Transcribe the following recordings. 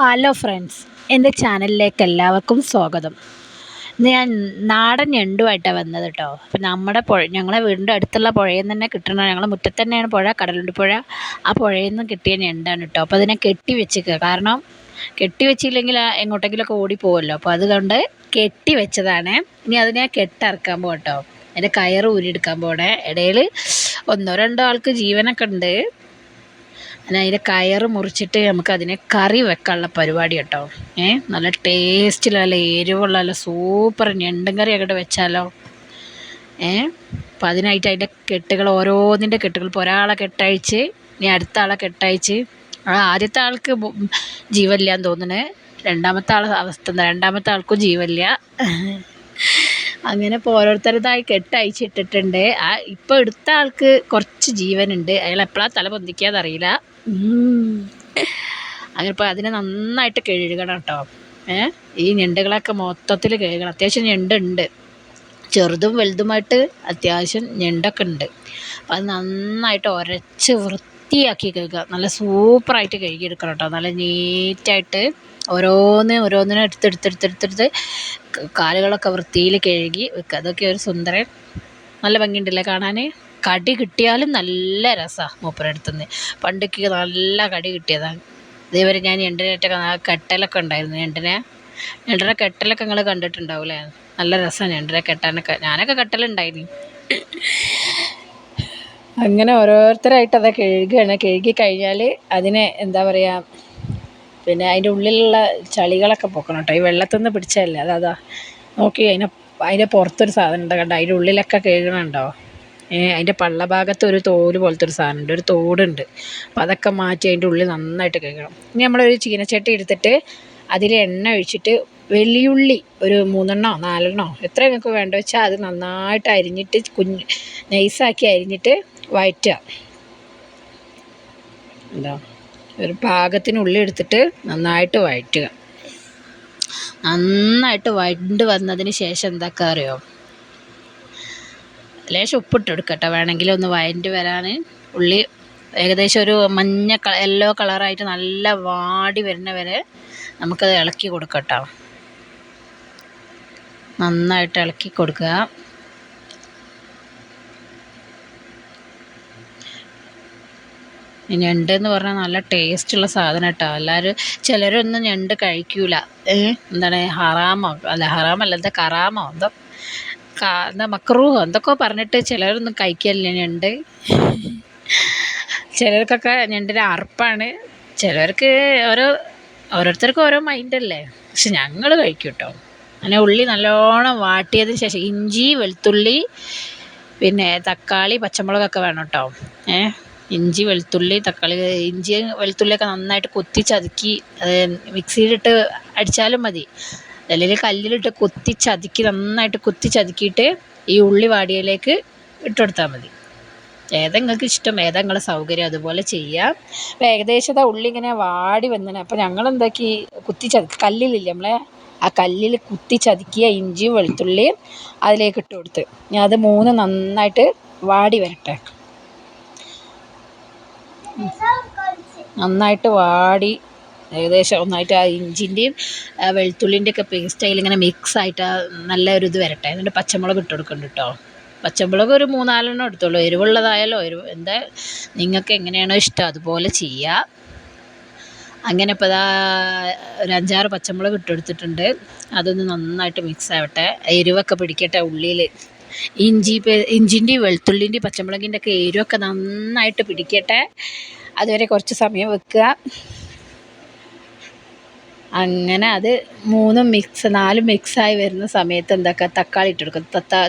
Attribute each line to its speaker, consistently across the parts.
Speaker 1: Hello friends എന്റെ ചാനലിലേക്ക് എല്ലാവർക്കും സ്വാഗതം. ഞാൻ നാടൻ ഞണ്ടുമായിട്ടാണ് വന്നത് കേട്ടോ അപ്പം നമ്മുടെ പുഴ ഞങ്ങളെ വീടിന്റെ അടുത്തുള്ള പുഴയിൽ നിന്ന് തന്നെ കിട്ടണ ഞങ്ങളുടെ മുറ്റത്ത് തന്നെയാണ് പുഴ കടലുണ്ട് പുഴ. ആ പുഴയിൽ നിന്ന് കിട്ടിയ ഞണ്ടാണ് കേട്ടോ അപ്പോൾ അതിനെ കെട്ടി വെച്ചേക്കുക കാരണം കെട്ടി വെച്ചില്ലെങ്കിൽ എങ്ങോട്ടെങ്കിലുമൊക്കെ ഓടിപ്പോവല്ലോ. അപ്പോൾ അതുകൊണ്ട് കെട്ടി വെച്ചതാണ് ഇനി അതിനെ കെട്ടിറക്കാൻ പോകട്ടോ അതിന്റെ കയറ് ഊരിയെടുക്കാൻ പോകണേ ഇടയിൽ ഒന്നോ രണ്ടോ ആൾക്ക് ജീവനൊക്കെ ഉണ്ട്. അങ്ങനെ അതിന്റെ കയറ് മുറിച്ചിട്ട് നമുക്ക് അതിനെ കറി വെക്കാനുള്ള പരിപാടി കേട്ടോ. ഏ നല്ല ടേസ്റ്റിൽ നല്ല എരിവുള്ള നല്ല സൂപ്പർ ഞണ്ടും കറി അങ്ങോട്ട് വെച്ചാലോ. ഏ അപ്പം അതിനായിട്ട് അതിന്റെ കെട്ടുകൾ ഓരോന്നിന്റെ കെട്ടുകൾ. ഇപ്പോൾ ഒരാളെ കെട്ടഴിച്ച് ഇനി അടുത്ത ആളെ കെട്ടഴിച്ച്. ആ ആദ്യത്തെ ആൾക്ക് ജീവനില്ല എന്ന് തോന്നുന്നത് രണ്ടാമത്തെ ആളെ അവസ്ഥ എന്താ? രണ്ടാമത്തെ ആൾക്കും ജീവനില്ല. അങ്ങനെ ഇപ്പോൾ ഓരോരുത്തരതായി കെട്ടയച്ചിട്ടിട്ടുണ്ട് ആ ഇപ്പോൾ എടുത്ത ആൾക്ക് കുറച്ച് ജീവനുണ്ട്. അയാൾ എപ്പോഴാണ് തല പൊന്തിക്കുക അറിയില്ല. അങ്ങനെ ഇപ്പോൾ അതിനെ നന്നായിട്ട് കഴുകണം കേട്ടോ. ഏ? ഈ ഞണ്ടുകളൊക്കെ മൊത്തത്തിൽ കഴുകണം. അത്യാവശ്യം ഞണ്ടുണ്ട്. ചെറുതും വലുതുമായിട്ട് അത്യാവശ്യം ഞണ്ടൊക്കെ ഉണ്ട്. അപ്പം അത് നന്നായിട്ട് ഉരച്ച് വൃത്തിയാക്കി കഴുകുക. നല്ല സൂപ്പറായിട്ട് കഴുകിയെടുക്കണം കേട്ടോ. നല്ല നീറ്റായിട്ട് ഓരോന്ന് ഓരോന്നിനും എടുത്തെടുത്തെടുത്തെടുത്തെടുത്ത് കാലുകളൊക്കെ വൃത്തിയിൽ കഴുകി വെക്കുക. അതൊക്കെ ഒരു സുന്ദരൻ നല്ല ഭംഗിയുണ്ടല്ലേ കാണാൻ കടി കിട്ടിയാലും നല്ല രസമാണ് മൂപ്പരുടെ അടുത്തുനിന്ന് പണ്ടൊക്കെ നല്ല കടി കിട്ടിയതാണ് ഇതേവരെ ഞാൻ ഞണ്ടിനേറ്റ കെട്ടലൊക്കെ ഉണ്ടായിരുന്നു. ഞണ്ടിനെ ഞണ്ടിനെ കെട്ടലൊക്കെ നിങ്ങൾ കണ്ടിട്ടുണ്ടാവില്ലേ നല്ല രസമാണ് ഞണ്ടിനെ കെട്ടാനൊക്കെ. ഞാനൊക്കെ കെട്ടലുണ്ടായിരുന്നു അങ്ങനെ ഓരോരുത്തരായിട്ട് അത് കഴുകുകയാണ് കഴുകി കഴിഞ്ഞാൽ അതിനെ എന്താ പറയുക പിന്നെ അതിന്റെ ഉള്ളിലുള്ള ചളികളൊക്കെ പൊക്കണം കേട്ടോ ഈ വെള്ളത്തിൽ നിന്ന് പിടിച്ചതല്ലേ? അതാ നോക്കി അതിനെ അതിന്റെ പുറത്തൊരു സാധനം ഉണ്ട്? കണ്ടോ? അതിന്റെ ഉള്ളിലൊക്കെ കഴുകണുണ്ടോ? അതിന്റെ പള്ള ഭാഗത്ത് ഒരു തോൽ പോലത്തെ ഒരു സാധനമുണ്ട് ഒരു തോടുണ്ട്. അപ്പോൾ അതൊക്കെ മാറ്റി അതിന്റെ ഉള്ളിൽ നന്നായിട്ട് കഴുകണം. ഇനി നമ്മളൊരു ചീനച്ചട്ടി എടുത്തിട്ട് അതിൽ എണ്ണ ഒഴിച്ചിട്ട് വെള്ളിയുള്ളി ഒരു മൂന്നെണ്ണോ നാലെണ്ണോ എത്ര നിങ്ങൾക്ക് വേണ്ട വെച്ചാൽ അത് നന്നായിട്ട് അരിഞ്ഞിട്ട് കുഞ്ഞ് നൈസാക്കി അരിഞ്ഞിട്ട് വഴറ്റുക. എന്താ ഒരു പാകത്തിനുള്ളി എടുത്തിട്ട് നന്നായിട്ട് വഴറ്റുക. നന്നായിട്ട് വഴണ്ട് വന്നതിന് ശേഷം എന്താക്കുക അറിയോ? ലേശം ഉപ്പിട്ട് എടുക്കട്ടെ വേണമെങ്കിൽ ഒന്ന് വഴണ്ട് വരാൻ ഉള്ളി ഏകദേശം ഒരു മഞ്ഞ യെല്ലോ കളറായിട്ട് നല്ല വാടി വരുന്ന വരെ നമുക്കത് ഇളക്കി കൊടുക്കട്ടോ. നന്നായിട്ട് ഇളക്കി കൊടുക്കുക. ഞണ്ട് എന്ന് പറഞ്ഞാൽ നല്ല ടേസ്റ്റുള്ള സാധനം കേട്ടോ എല്ലാവരും ചിലരൊന്നും ഞണ്ട് കഴിക്കൂല. എന്താണ്? ഹറാമോ? അല്ല ഹറാമല്ല എന്താ കറാമോ? എന്തോ എന്താ മക്രൂഹോ എന്തൊക്കെ പറഞ്ഞിട്ട് ചിലരൊന്നും കഴിക്കലില്ല ഞണ്ട്. ചിലർക്കൊക്കെ ഞണ്ടിന് അറപ്പാണ് ചിലർക്ക് ഓരോ ഓരോരുത്തർക്കും ഓരോ മൈൻഡല്ലേ പക്ഷെ ഞങ്ങൾ കഴിക്കും കേട്ടോ അങ്ങനെ ഉള്ളി നല്ലോണം വാട്ടിയതിന് ശേഷം ഇഞ്ചി വെളുത്തുള്ളി പിന്നെ തക്കാളി പച്ചമുളകൊക്കെ വേണം കേട്ടോ. ഏഹ് ഇഞ്ചി വെളുത്തുള്ളി തക്കാളി ഇഞ്ചി വെളുത്തുള്ളിയൊക്കെ നന്നായിട്ട് കൊത്തി ചതുക്കി അത് മിക്സിയിലിട്ട് അടിച്ചാലും മതി. അല്ലെങ്കിൽ കല്ലിലിട്ട് കൊത്തി ചതുക്കി നന്നായിട്ട് കൊത്തി ചതുക്കിയിട്ട് ഈ ഉള്ളി വാടിയയിലേക്ക് ഇട്ടുകൊടുത്താൽ മതി. ഏതാ നിങ്ങൾക്ക് ഇഷ്ടം ഏതാ നിങ്ങളെ സൗകര്യം അതുപോലെ ചെയ്യാം. അപ്പോൾ ഏകദേശം ആ ഉള്ളി ഇങ്ങനെ വാടി വന്നിന്. അപ്പോൾ ഞങ്ങൾ എന്താക്കി കുത്തി ചതുക്കി കല്ലിലില്ലേ നമ്മളെ? ആ കല്ലിൽ കുത്തി ചതുക്കിയ ഇഞ്ചിയും വെളുത്തുള്ളിയും അതിലേക്ക് ഇട്ട് കൊടുത്ത്. ഞാൻ അത് മൂന്ന് നന്നായിട്ട് വാടി വരട്ടെ. നന്നായിട്ട് വാടി ഏകദേശം ഒന്നായിട്ട് ആ ഇഞ്ചിന്റെയും വെളുത്തുള്ളിന്റെ ഒക്കെ പേസ്റ്റ് അതിലിങ്ങനെ മിക്സ് ആയിട്ട് നല്ല ഒരു ഇത് വരട്ടെ. എന്നിട്ട് പച്ചമുളക് ഇട്ട് കൊടുക്കുന്നുണ്ട് കേട്ടോ പച്ചമുളക് ഒരു മൂന്നാലെണ്ണം എടുത്തോളൂ. എരിവുള്ളതായാലോ എരിവ് എന്താ നിങ്ങൾക്ക് എങ്ങനെയാണോ ഇഷ്ടം അതുപോലെ ചെയ്യുക അങ്ങനെ ഇപ്പോൾ ഇതാ ഒരു അഞ്ചാറ് പച്ചമുളക് ഇട്ടെടുത്തിട്ടുണ്ട് അതൊന്ന് നന്നായിട്ട് മിക്സ് ആവട്ടെ. എരിവൊക്കെ പിടിക്കട്ടെ ഉള്ളിയിൽ ഇഞ്ചി ഇഞ്ചിന്റെയും വെളുത്തുള്ളിന്റെയും പച്ചമുളകിന്റെ ഒക്കെ എരിവൊക്കെ നന്നായിട്ട് പിടിക്കട്ടെ. അതുവരെ കുറച്ച് സമയം വെക്കുക. അങ്ങനെ അത് മൂന്നും മിക്സ് നാലും മിക്സായി വരുന്ന സമയത്ത് എന്തൊക്കെ തക്കാളി ഇട്ടെടുക്കും.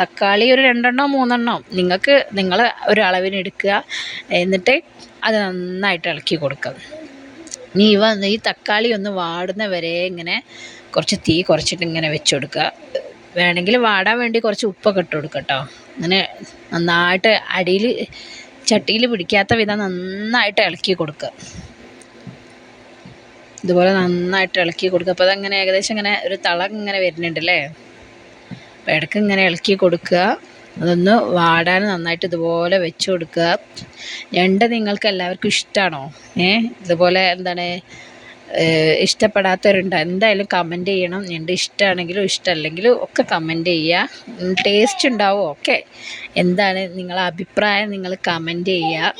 Speaker 1: തക്കാളി ഒരു രണ്ടെണ്ണോ മൂന്നെണ്ണോ നിങ്ങൾക്ക് നിങ്ങൾ ഒരു അളവിന് എടുക്കുക. എന്നിട്ട് അത് നന്നായിട്ട് ഇളക്കി കൊടുക്കുക. ഇനി ഇവ ഈ തക്കാളി ഒന്ന് വാടുന്ന വരെ ഇങ്ങനെ കുറച്ച് തീ കുറച്ചിട്ട് ഇങ്ങനെ വെച്ച് കൊടുക്കുക. വേണമെങ്കിൽ വാടാൻ വേണ്ടി കുറച്ച് ഉപ്പൊക്കെ ഇട്ട് കൊടുക്കുക കേട്ടോ. അങ്ങനെ നന്നായിട്ട് അടിയിൽ ചട്ടിയിൽ പിടിക്കാത്ത വിധം നന്നായിട്ട് ഇളക്കി കൊടുക്കുക. ഇതുപോലെ നന്നായിട്ട് ഇളക്കി കൊടുക്കുക. അപ്പോൾ അതങ്ങനെ ഏകദേശം ഇങ്ങനെ ഒരു തളം ഇങ്ങനെ വരുന്നുണ്ട് അല്ലേ അപ്പോൾ ഇടയ്ക്ക് ഇങ്ങനെ ഇളക്കി കൊടുക്കുക. അതൊന്ന് വാടാൻ നന്നായിട്ട് ഇതുപോലെ വെച്ച് കൊടുക്കുക. ഞണ്ട് നിങ്ങൾക്ക് എല്ലാവർക്കും ഇഷ്ടമാണോ ഏ? ഇതുപോലെ എന്താണ് ഇഷ്ടപ്പെടാത്തവരുണ്ട്? എന്തായാലും കമന്റ് ചെയ്യണം. ഞണ്ട് ഇഷ്ടമാണെങ്കിലും ഇഷ്ടമല്ലെങ്കിലും ഒക്കെ കമന്റ് ചെയ്യുക. ടേസ്റ്റ് ഉണ്ടാവും. ഓക്കെ എന്താണ് നിങ്ങളെ അഭിപ്രായം? നിങ്ങൾ കമന്റ് ചെയ്യുക.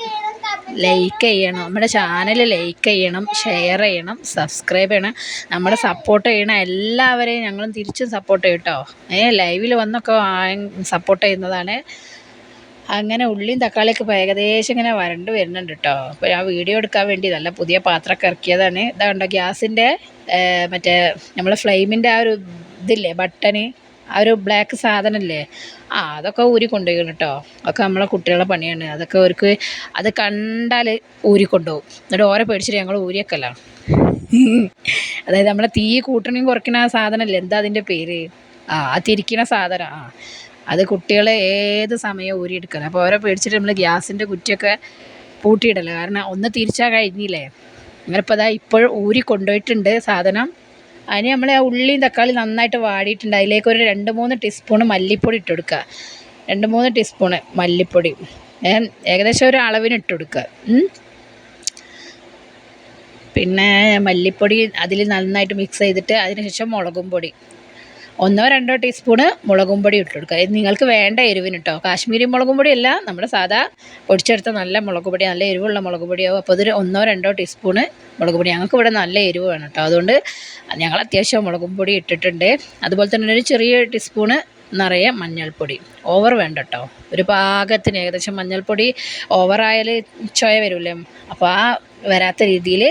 Speaker 1: ലൈക്ക് ചെയ്യണം. നമ്മുടെ ചാനൽ ലൈക്ക് ചെയ്യണം ഷെയർ ചെയ്യണം സബ്സ്ക്രൈബ് ചെയ്യണം. നമ്മുടെ സപ്പോർട്ട് ചെയ്യണം എല്ലാവരെയും ഞങ്ങളും തിരിച്ചും സപ്പോർട്ട് ചെയ്യും കേട്ടോ ഏ ലൈവിൽ വന്നൊക്കെ സപ്പോർട്ട് ചെയ്യുന്നതാണ്. അങ്ങനെ ഉള്ളിയും തക്കാളിയൊക്കെ ഏകദേശം ഇങ്ങനെ വരണ്ട് വരുന്നുണ്ട് കേട്ടോ അപ്പോൾ ഞാൻ വീഡിയോ എടുക്കാൻ വേണ്ടി നല്ല പുതിയ പാത്രമൊക്കെ ഇറക്കിയതാണ്. ഇതാണ്ടോ ഗ്യാസിന്റെ മറ്റേ നമ്മളെ ഫ്ലെയിമിന്റെ ആ ഒരു ഇതില്ലേ ബട്ടന് ആ ഒരു ബ്ലാക്ക് സാധനമല്ലേ ആ അതൊക്കെ ഊരി കൊണ്ടുപോയി കേട്ടോ ഒക്കെ നമ്മളെ കുട്ടികളുടെ പണിയാണ്. അതൊക്കെ അവർക്ക് അത് കണ്ടാൽ ഊരി കൊണ്ടുപോകും. എന്നിട്ട് ഓരെ പേടിച്ചിട്ട് ഞങ്ങൾ ഊരിയൊക്കെയല്ല അതായത് നമ്മളെ തീ കൂട്ടണയും കുറയ്ക്കണ ആ സാധനമല്ലേ എന്താ അതിന്റെ പേര്? ആ ആ തിരിക്കണ സാധനം. ആ അത് കുട്ടികളെ ഏത് സമയവും ഊരിയെടുക്കണം അപ്പോൾ ഓരോ പേടിച്ചിട്ട് നമ്മൾ ഗ്യാസിന്റെ കുറ്റിയൊക്കെ പൂട്ടിയിടല്ലോ കാരണം ഒന്ന് തിരിച്ചാൽ കഴിഞ്ഞില്ലേ? അങ്ങനെ ഇപ്പോൾ അതാ ഇപ്പോൾ ഊരി കൊണ്ടുപോയിട്ടുണ്ട് സാധനം. അതിന് നമ്മൾ ആ ഉള്ളിയും തക്കാളി നന്നായിട്ട് വാടിയിട്ടുണ്ട്. അതിലേക്ക് ഒരു രണ്ട് മൂന്ന് ടീസ്പൂൺ മല്ലിപ്പൊടി ഇട്ട് കൊടുക്കുക. രണ്ട് മൂന്ന് ടീസ്പൂണ് മല്ലിപ്പൊടി. ഏകദേശം ഒരു അളവിന് ഇട്ട് കൊടുക്കുക. പിന്നെ മല്ലിപ്പൊടി അതിൽ നന്നായിട്ട് മിക്സ് ചെയ്തിട്ട് അതിന് ശേഷം മുളകും പൊടി. ഒന്നോ രണ്ടോ ടീസ്പൂണ് മുളകും പൊടി ഇട്ട് കൊടുക്കുക ഇത് നിങ്ങൾക്ക് വേണ്ട എരിവിന് കേട്ടോ കാശ്മീരി മുളകും പൊടി അല്ല നമ്മുടെ സാധാ പൊടിച്ചെടുത്ത നല്ല മുളക് പൊടി നല്ല എരിവുള്ള മുളക് പൊടിയാവും. അപ്പോൾ അതൊരു ഒന്നോ രണ്ടോ ടീസ്പൂണ് മുളക് പൊടി. ഞങ്ങൾക്ക് ഇവിടെ നല്ല എരിവ് വേണം കേട്ടോ അതുകൊണ്ട് ഞങ്ങൾ അത്യാവശ്യം മുളകും പൊടി ഇട്ടിട്ടുണ്ട്. അതുപോലെ തന്നെ ഒരു ചെറിയ ടീസ്പൂണ് നിറയെ മഞ്ഞൾപ്പൊടി. ഓവർ വേണ്ട കേട്ടോ ഒരു പാകത്തിന് ഏകദേശം മഞ്ഞൾപ്പൊടി ഓവറായാൽ ചോയ വരുമല്ലേ അപ്പോൾ ആ വരാത്ത രീതിയിൽ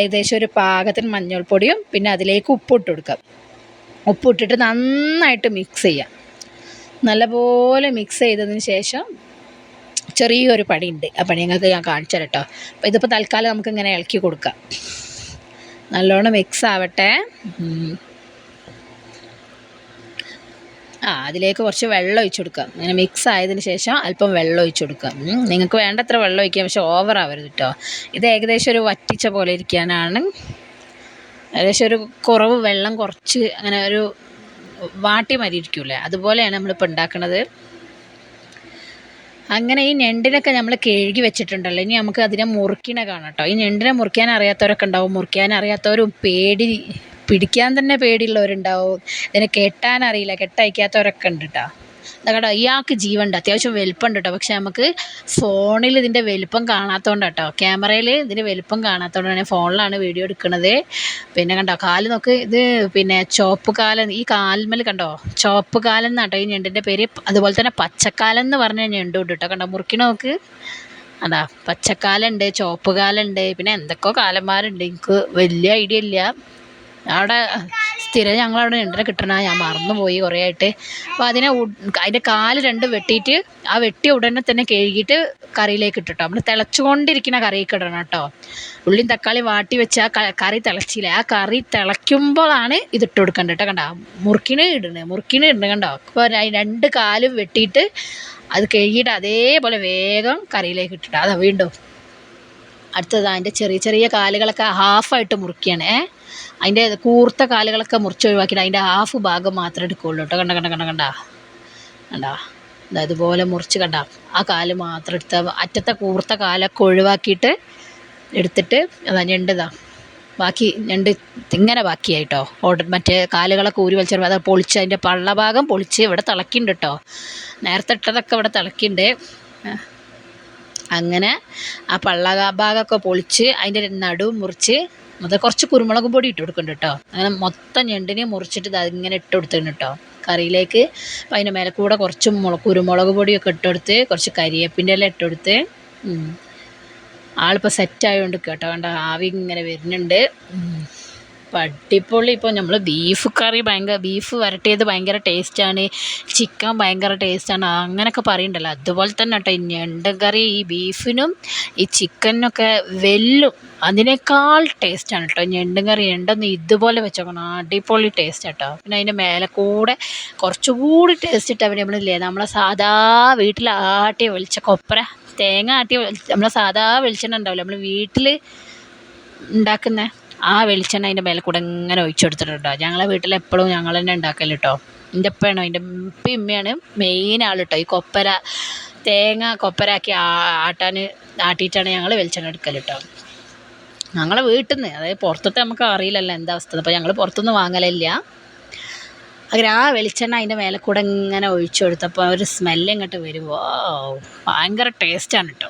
Speaker 1: ഏകദേശം ഒരു പാകത്തിന് മഞ്ഞൾപ്പൊടിയും പിന്നെ അതിലേക്ക് ഉപ്പിട്ട് കൊടുക്കാം ഉപ്പിട്ടിട്ട് നന്നായിട്ട് മിക്സ് ചെയ്യാം. നല്ലപോലെ മിക്സ് ചെയ്തതിന് ശേഷം ചെറിയൊരു പണിയുണ്ട്. ആ പണി ഞങ്ങൾക്ക് ഞാൻ കാണിച്ചു കേട്ടോ അപ്പോൾ ഇതിപ്പോൾ തൽക്കാലം നമുക്കിങ്ങനെ ഇളക്കി കൊടുക്കാം. നല്ലോണം മിക്സ് ആവട്ടെ. ആ അതിലേക്ക് കുറച്ച് വെള്ളം ഒഴിച്ചു കൊടുക്കാം. ഇങ്ങനെ മിക്സ് ആയതിന് ശേഷം അല്പം വെള്ളം ഒഴിച്ചു കൊടുക്കാം. നിങ്ങൾക്ക് വേണ്ടത്ര വെള്ളം ഒഴിക്കാം പക്ഷെ ഓവർ ആവരുത് കേട്ടോ ഇത് ഏകദേശം ഒരു വറ്റിച്ച പോലെ ഇരിക്കാനാണ്. ഏകദേശം ഒരു കുറവ് വെള്ളം കുറച്ച് അങ്ങനെ ഒരു വാട്ടി മരി ഇരിക്കൂലേ അതുപോലെയാണ് നമ്മളിപ്പോൾ ഉണ്ടാക്കുന്നത് അങ്ങനെ ഈ ഞണ്ടിനൊക്കെ നമ്മൾ കഴുകി വെച്ചിട്ടുണ്ടല്ലോ. ഇനി നമുക്ക് അതിനെ മുറിക്കണ കാണാം കേട്ടോ ഈ ഞണ്ടിനെ മുറിക്കാൻ അറിയാത്തവരൊക്കെ ഉണ്ടാവും. മുറിക്കാൻ അറിയാത്തവരും പേടി പിടിക്കാൻ തന്നെ പേടിയുള്ളവരുണ്ടാവും. ഇതിനെ കെട്ടാൻ അറിയില്ല കെട്ടയക്കാത്തവരൊക്കെ ഉണ്ട് കേട്ടോ കേട്ടോ ഇയാൾക്ക് ജീവനുണ്ട്. അത്യാവശ്യം വലുപ്പമുണ്ട് കേട്ടോ. പക്ഷെ നമുക്ക് ഫോണിൽ ഇതിന്റെ വലുപ്പം കാണാത്തതുകൊണ്ട് കേട്ടോ. ക്യാമറയിൽ ഇതിന്റെ വലുപ്പം കാണാത്തതുകൊണ്ടാണ് ഫോണിലാണ് വീഡിയോ എടുക്കുന്നത് പിന്നെ കണ്ടോ കാൽ നോക്ക് ഇത് പിന്നെ ചോപ്പ് കാലൻ ഈ കാൽമൽ കണ്ടോ ചോപ്പ് കാലൻ എന്നാട്ടോ ഈ ഞണ്ടിന്റെ പേര് അതുപോലെ തന്നെ പച്ചക്കാലം എന്ന് പറഞ്ഞ ഞണ്ടുണ്ട് കേട്ടോ. കണ്ടോ മുറുക്കി നോക്ക്. അതാ പച്ചക്കാലുണ്ട് ചോപ്പ് കാലുണ്ട് പിന്നെ എന്തൊക്കെയോ കാലന്മാരുണ്ട്. എനിക്ക് വലിയ ഐഡിയ ഇല്ല. അവിടെ സ്ഥിരം ഞങ്ങളവിടെ ഞണ്ടിനെ കിട്ടണ ഞാൻ മറന്നുപോയി കുറേ ആയിട്ട് അപ്പോൾ അതിനെ അതിന്റെ കാൽ രണ്ട് വെട്ടിയിട്ട് ആ വെട്ടിയ ഉടനെ തന്നെ കഴുകിയിട്ട് കറിയിലേക്ക് ഇട്ടിട്ടോ. നമ്മൾ തിളച്ചുകൊണ്ടിരിക്കുന്ന കറിയൊക്കെ ഇടണം കേട്ടോ. ഉള്ളിയും തക്കാളി വാട്ടി വെച്ച് ആ കറി തിളച്ചില്ലേ? ആ കറി തിളയ്ക്കുമ്പോഴാണ് ഇതിട്ട് കൊടുക്കേണ്ടത് കേട്ടോ. കണ്ടോ മുറുക്കിന് ഇടുന്നത് മുറുക്കിന് ഇടുന്നത് കണ്ടോ? അപ്പോൾ രണ്ട് കാലും വെട്ടിയിട്ട് അത് കഴുകിയിട്ട് അതേപോലെ വേഗം കറിയിലേക്ക് ഇട്ടിട്ട്. അതാ വീണ്ടും. അടുത്തത് അതിന്റെ ചെറിയ ചെറിയ കാലുകളൊക്കെ ഹാഫായിട്ട് മുറിക്കുകയാണ് അതിന്റെ കൂർത്ത കാലുകളൊക്കെ മുറിച്ച് ഒഴിവാക്കിയിട്ട് അതിന്റെ ഹാഫ് ഭാഗം മാത്രമേ എടുക്കുകയുള്ളൂ കേട്ടോ. കണ്ട കണ്ട കണ്ട കണ്ട. കണ്ടാ? ഇതുപോലെ മുറിച്ച് കണ്ട. ആ കാൽ മാത്രം എടുത്ത അറ്റത്തെ കൂർത്ത കാലൊക്കെ ഒഴിവാക്കിയിട്ട് എടുത്തിട്ട് അതാ ഞണ്ടിതാ ബാക്കി ഞണ്ട് ഇങ്ങനെ ബാക്കിയായിട്ടോ. ഓർഡർ മറ്റേ കാലുകളൊക്കെ ഊരി വലിച്ചപ്പോൾ അത് പൊളിച്ച് അതിന്റെ പള്ള ഭാഗം പൊളിച്ച് ഇവിടെ തിളക്കിണ്ട് കേട്ടോ. നേരത്തെ ഇട്ടതൊക്കെ ഇവിടെ തിളക്കിണ്ട്. അങ്ങനെ ആ പള്ള ഭാഗമൊക്കെ പൊളിച്ച് അതിന്റെ നടു മുറിച്ച് അത് കുറച്ച് കുരുമുളക് പൊടി ഇട്ട് കൊടുക്കുന്നുണ്ട് കേട്ടോ അങ്ങനെ മൊത്തം ഞണ്ടിനെ മുറിച്ചിട്ട് ഇത് ഇങ്ങനെ ഇട്ട് കൊടുത്തിരുന്നു കേട്ടോ കറിയിലേക്ക് അതിന്റെ മേലെ കൂടെ കുറച്ച് മുളക് കുരുമുളക് പൊടിയൊക്കെ ഇട്ടെടുത്ത് കുറച്ച് കരിയേപ്പിന്റെ എല്ലാം ഇട്ടെടുത്ത് ആളിപ്പോൾ സെറ്റായതുകൊണ്ട് കേട്ടോ കണ്ട? ആവി ഇങ്ങനെ വരുന്നുണ്ട്. അടിപൊളി. ഇപ്പോൾ നമ്മൾ ബീഫ് കറി ഭയങ്കര ബീഫ് വരട്ടിയത് ഭയങ്കര ടേസ്റ്റാണ് ചിക്കൻ ഭയങ്കര ടേസ്റ്റാണ് അങ്ങനെയൊക്കെ പറയുന്നുണ്ടല്ലോ അതുപോലെ തന്നെ കേട്ടോ ഈ ഞണ്ട് കറി ഈ ബീഫിനും ഈ ചിക്കനൊക്കെ വെല്ലും അതിനേക്കാൾ ടേസ്റ്റാണ് കേട്ടോ ഞണ്ടും കറി ഉണ്ടെന്ന് ഇതുപോലെ വെച്ചോക്കണം. അടിപൊളി ടേസ്റ്റ് കേട്ടോ പിന്നെ അതിന്റെ മേലെ കൂടെ കുറച്ചുകൂടി ടേസ്റ്റ് ഇട്ടവർ നമ്മളില്ലേ നമ്മളെ സാധാ വീട്ടിൽ ആട്ടിയ വെളിച്ച കൊപ്പര തേങ്ങ ആട്ടിയ നമ്മളെ സാധാ വെളിച്ചെണ്ണ ഉണ്ടാവില്ല നമ്മൾ വീട്ടിൽ ഉണ്ടാക്കുന്ന ആ വെളിച്ചെണ്ണ അതിന്റെ മേലെ കൂടെ ഇങ്ങനെ ഒഴിച്ചു കൊടുത്തിട്ടുണ്ടോ ഞങ്ങളെ വീട്ടിൽ എപ്പോഴും ഞങ്ങൾ തന്നെ ഉണ്ടാക്കൽ കേട്ടോ. എന്റെ ഉപ്പയാണോ എന്റെ ഉപ്പ ഉമ്മയാണ് മെയിൻ ആൾ കേട്ടോ. ഈ കൊപ്പര തേങ്ങ കൊപ്പരാക്കി ആട്ടാൻ ആട്ടിയിട്ടാണ് ഞങ്ങൾ വെളിച്ചെണ്ണ എടുക്കൽ കേട്ടോ. ഞങ്ങളെ വീട്ടിൽ നിന്ന് അതായത് പുറത്തിട്ട് നമുക്ക് അറിയില്ലല്ലോ എന്താ അവസ്ഥ. അപ്പോൾ ഞങ്ങൾ പുറത്തുനിന്ന് വാങ്ങലില്ല. അങ്ങനെ ആ വെളിച്ചെണ്ണ അതിന്റെ മേലെ കൂടെ ഇങ്ങനെ ഒഴിച്ചു കൊടുത്തപ്പോൾ ഒരു സ്മെല്ല് ഇങ്ങോട്ട് ഭയങ്കര ടേസ്റ്റാണ് കേട്ടോ.